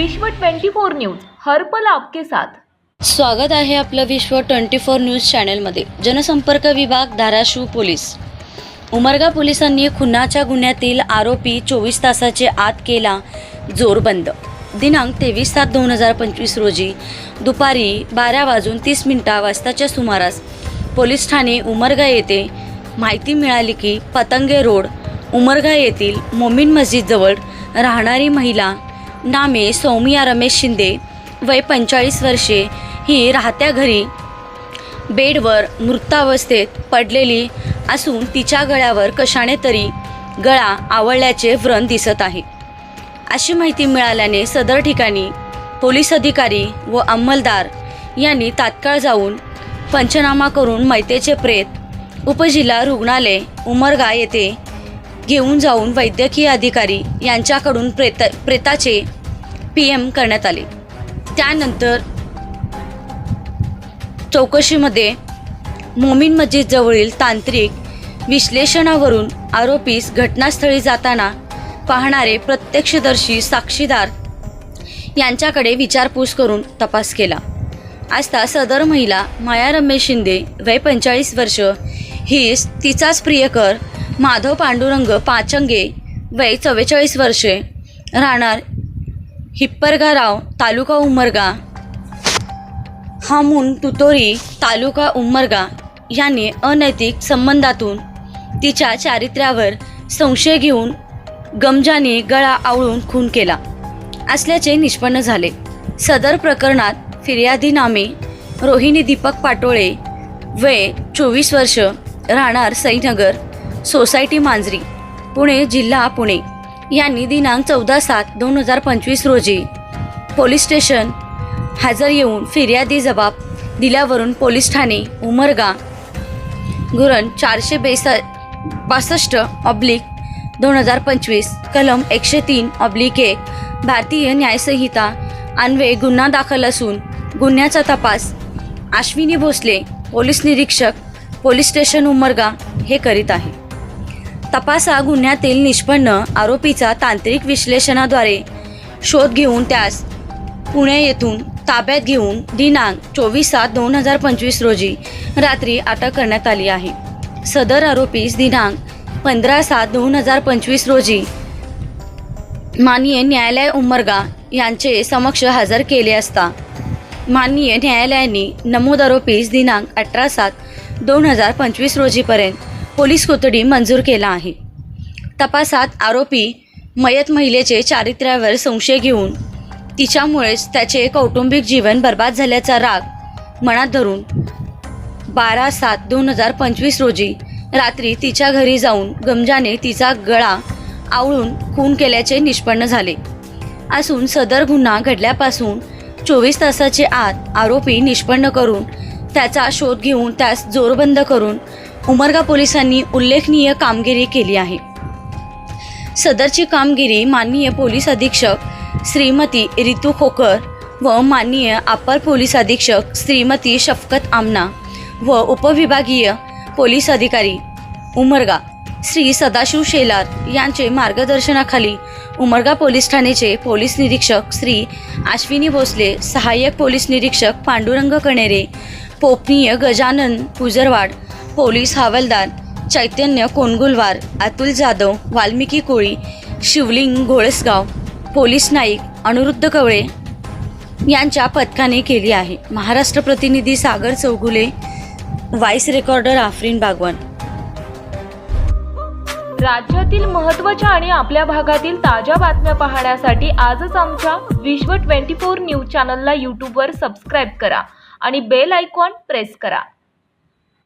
विश्व 24 न्यूज हरपल आपके साथ. स्वागत आहे आपलं विश्व ट्वेंटी फोर न्यूज चॅनलमध्ये. जनसंपर्क विभाग धाराशिव पोलीस. उमरगा पोलिसांनी खुनाच्या गुन्ह्यातील आरोपी चोवीस तासाचे आत केला जोरबंद. दिनांक तेवीस सात दोन हजार पंचवीस रोजी दुपारी बारा वाजून तीस मिनिटा वाजताच्या सुमारास पोलीस ठाणे उमरगा येथे माहिती मिळाली की पतंगे रोड उमरगा येथील मोमीन मस्जिदजवळ राहणारी महिला नामे सौमिया रमेश शिंदे वय पंचेचाळीस वर्षे ही राहत्या घरी. बेडवर मृतावस्थेत पडलेली असून तिच्या गळ्यावर कशाने तरी गळा आवळल्याचे व्रण दिसत आहे. अशी माहिती मिळाल्याने सदर ठिकाणी पोलीस अधिकारी व अंमलदार यांनी तात्काळ जाऊन पंचनामा करून मैतेचे प्रेत उपजिल्हा रुग्णालय उमरगा येथे घेऊन जाऊन वैद्यकीय अधिकारी यांच्याकडून प्रेत प्रेताचे पी एम करण्यात आले. त्यानंतर चौकशीमध्ये मोमीन मस्जिदजवळील तांत्रिक विश्लेषणावरून आरोपीस घटनास्थळी जाताना पाहणारे प्रत्यक्षदर्शी साक्षीदार यांच्याकडे विचारपूस करून तपास केला. असता सदर महिला माया रमेश शिंदे वय पंचेचाळीस वर्ष हीच तिचाच प्रियकर माधव पांडुरंग पाचंगे वय चव्वेचाळीस वर्षे. राहणार हिप्परगाराव तालुका उमरगा. हामून तुतोरी तालुका उमरगा यांनी अनैतिक संबंधातून तिच्या चारित्र्यावर संशय घेऊन गमजाने गळा आवळून खून केला. असल्याचे निष्पन्न झाले. सदर प्रकरणात फिर्यादी नामे रोहिणी दीपक पाटोळे वय चोवीस वर्ष राहणार सईनगर सोसायटी मांजरी पुणे जिल्हा पुणे. यांनी दिनांक चौदा सात दोन हजार पंचवीस रोजी पोलीस स्टेशन हजर येऊन फिर्यादी जबाब दिल्यावरून पोलीस ठाणे उमरगा गुरण चारशे बेसा बासष्ट ऑब्लिक दोन हजार पंचवीस कलम एकशे तीन ऑब्लिक एक भारतीय न्यायसंहिता अन्वये गुन्हा दाखल असून गुन्ह्याचा तपास अश्विनी भोसले पोलीस निरीक्षक पोलीस स्टेशन उमरगा हे करीत आहे. तपासा गुन्ह्यातील निष्पन्न आरोपीचा तांत्रिक विश्लेषणाद्वारे शोध घेऊन त्यास पुणे येथून ताब्यात घेऊन दिनांक चोवीस सात दोन हजार पंचवीस रोजी रात्री अटक करण्यात आली आहे. सदर आरोपीस दिनांक पंधरा सात दोन हजार पंचवीस रोजी माननीय न्यायालय उमरगा यांचे समक्ष हजर केले असता माननीय न्यायालयाने नमूद आरोपीस दिनांक अठरा सात दोन हजार पंचवीस रोजीपर्यंत पोलीस कोठडी मंजूर केला आहे. तपासात आरोपी मयत महिलेचे चारित्र्यावर संशय घेऊन तिच्यामुळेच त्याचे कौटुंबिक जीवन बर्बाद झाल्याचा राग मनात धरून बारा सात दोन हजार पंचवीस रोजी रात्री तिच्या घरी जाऊन गमजाने तिचा गळा आवळून खून केल्याचे निष्पन्न झाले. असून सदर गुन्हा घडल्यापासून चोवीस तासाचे आत आरोपी निष्पन्न करून त्याचा शोध घेऊन त्यास जोरबंद करून उमरगा पोलिसांनी उल्लेखनीय कामगिरी केली आहे. सदरची कामगिरी माननीय पोलीस अधीक्षक श्रीमती रितू खोकर व माननीय अपर पोलीस अधीक्षक श्रीमती शफकत आमना व उपविभागीय पोलीस अधिकारी उमरगा श्री सदाशिव शेलार यांचे मार्गदर्शनाखाली उमरगा पोलीस ठाण्याचे पोलीस निरीक्षक श्री आश्विनी भोसले सहाय्यक पोलीस निरीक्षक पांडुरंग कणेरे पोपनीय गजानन पुजरवाड पोलीस हवालदार चैतन्य कोणगुलवार अतुल जाधव वाल्मिकी कोळी शिवलिंग घोळसगाव पोलीस नाईक अनुरुद्ध कवळे यांच्या पथकाने केली आहे. महाराष्ट्र प्रतिनिधी सागर चौगुले व्हाईस रेकॉर्डर आफरीन बागवान. राज्यातील महत्त्वाच्या आणि आपल्या भागातील ताज्या बातम्या पाहण्यासाठी आजच आमच्या विश्व 24 न्यूज चॅनलला यूट्यूबवर सबस्क्राईब करा आणि बेल आयकॉन प्रेस करा.